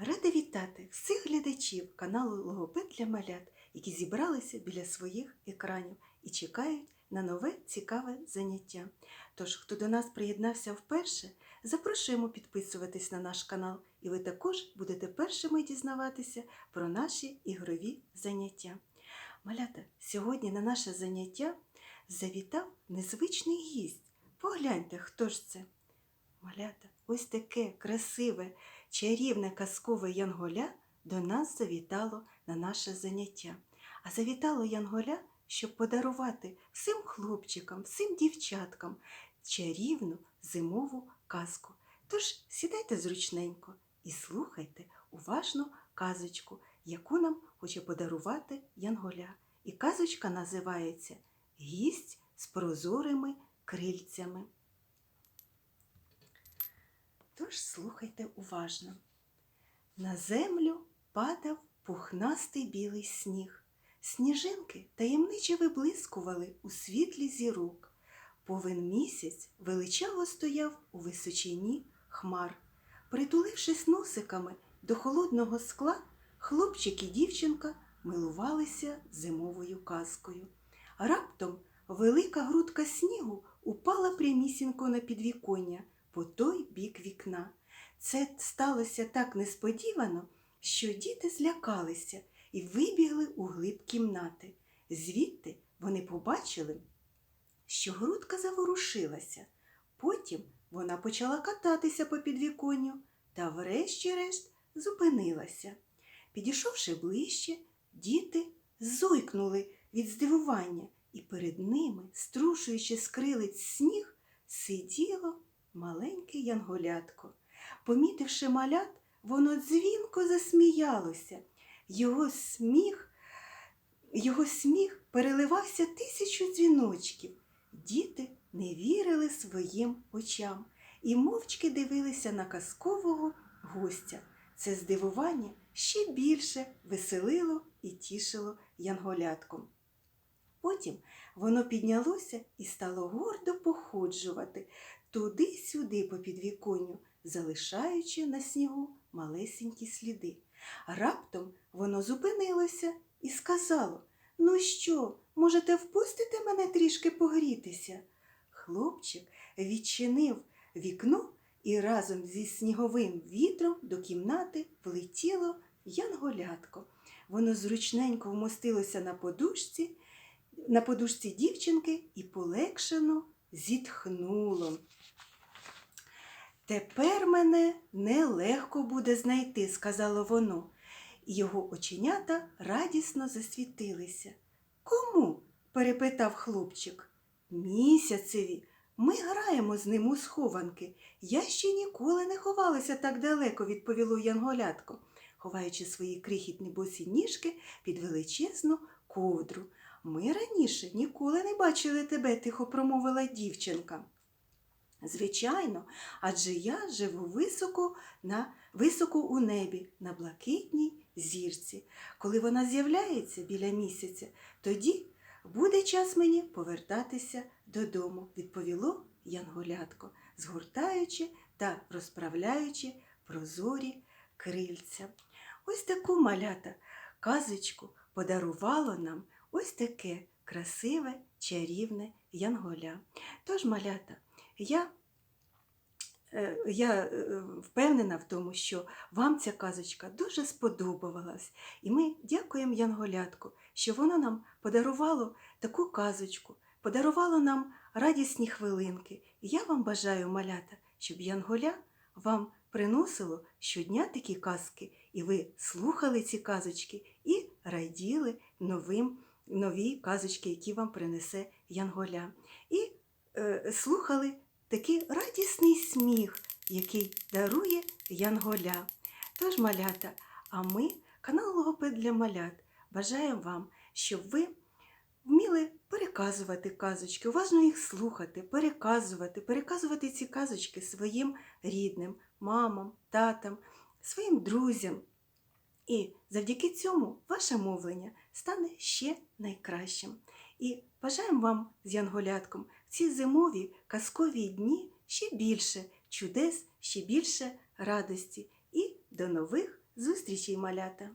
Рада вітати всіх глядачів каналу Логопед для малят, які зібралися біля своїх екранів і чекають на нове цікаве заняття. Тож, хто до нас приєднався вперше, запрошуємо підписуватись на наш канал, і ви також будете першими дізнаватися про наші ігрові заняття. Малята, сьогодні на наше заняття завітав незвичний гість. Погляньте, хто ж це? Малята, ось таке красиве, чарівне казкове янголя до нас завітало на наше заняття. А завітало янголя, щоб подарувати всім хлопчикам, всім дівчаткам чарівну зимову казку. Тож сідайте зручненько і слухайте уважно казочку, яку нам хоче подарувати янголя. І казочка називається Гість з прозорими крильцями. Тож слухайте уважно. На землю падав пухнастий білий сніг. Сніжинки таємниче виблискували у світлі зірок. Повен місяць величаво стояв у височині хмар. Притулившись носиками до холодного скла, хлопчик і дівчинка милувалися зимовою казкою. Раптом велика грудка снігу упала прямісінько на підвіконня по той бік вікна. Це сталося так несподівано, що діти злякалися і вибігли у глиб кімнати. Звідти вони побачили, що грудка заворушилася. Потім вона почала кататися по підвіконню та, врешті-решт, зупинилася. Підійшовши ближче, діти зойкнули від здивування, і перед ними, струшуючи з крилиць сніг, сиділо маленьке янголятко. Помітивши малят, воно дзвінко засміялося. Його сміх, його сміх переливався тисячу дзвіночків. Діти не вірили своїм очам і мовчки дивилися на казкового гостя. Це здивування ще більше веселило і тішило янголятком. Потім воно піднялося і стало гордо походжувати туди-сюди по підвіконню, залишаючи на снігу малесенькі сліди. Раптом воно зупинилося і сказало Ну що, можете впустити мене трішки погрітися? Хлопчик відчинив вікно і разом зі сніговим вітром до кімнати влетіло янголятко. Воно зручненько вмостилося на подушці, на подушці дівчинки і полегшено зітхнуло. Тепер мене нелегко буде знайти, сказало воно, його оченята радісно засвітилися. Кому? перепитав хлопчик. Місяцеві. Ми граємо з ним у схованки. Я ще ніколи не ховалася так далеко, відповіло янголятко, ховаючи свої крихітні босі ніжки під величезну ковдру. Ми раніше ніколи не бачили тебе, тихо промовила дівчинка. Звичайно, адже я живу високо, на, високо у небі, на блакитній зірці. Коли вона з'являється біля місяця, тоді буде час мені повертатися додому, відповіло янголятко, згортаючи та розправляючи прозорі крильця. Ось таку малята казочку подарувало нам ось таке красиве, чарівне янголя. Тож, малята, я, е, я е, впевнена в тому, що вам ця казочка дуже сподобалась. І ми дякуємо Янголятку, що воно нам подарувало таку казочку, подарувало нам радісні хвилинки. І я вам бажаю, малята, щоб Янголя вам приносило щодня такі казки, і ви слухали ці казочки і раділи новим, нові казочки, які вам принесе Янголя. І е, слухали такий радісний сміх, який дарує Янголя. Тож, малята, а ми, канал Логопед для малят, бажаємо вам, щоб ви вміли переказувати казочки, уважно їх слухати, переказувати, переказувати ці казочки своїм рідним, мамам, татам, своїм друзям. І завдяки цьому ваше мовлення стане ще найкращим. І бажаємо вам з Янголятком в ці зимові казкові дні ще більше чудес, ще більше радості і до нових зустрічей, малята!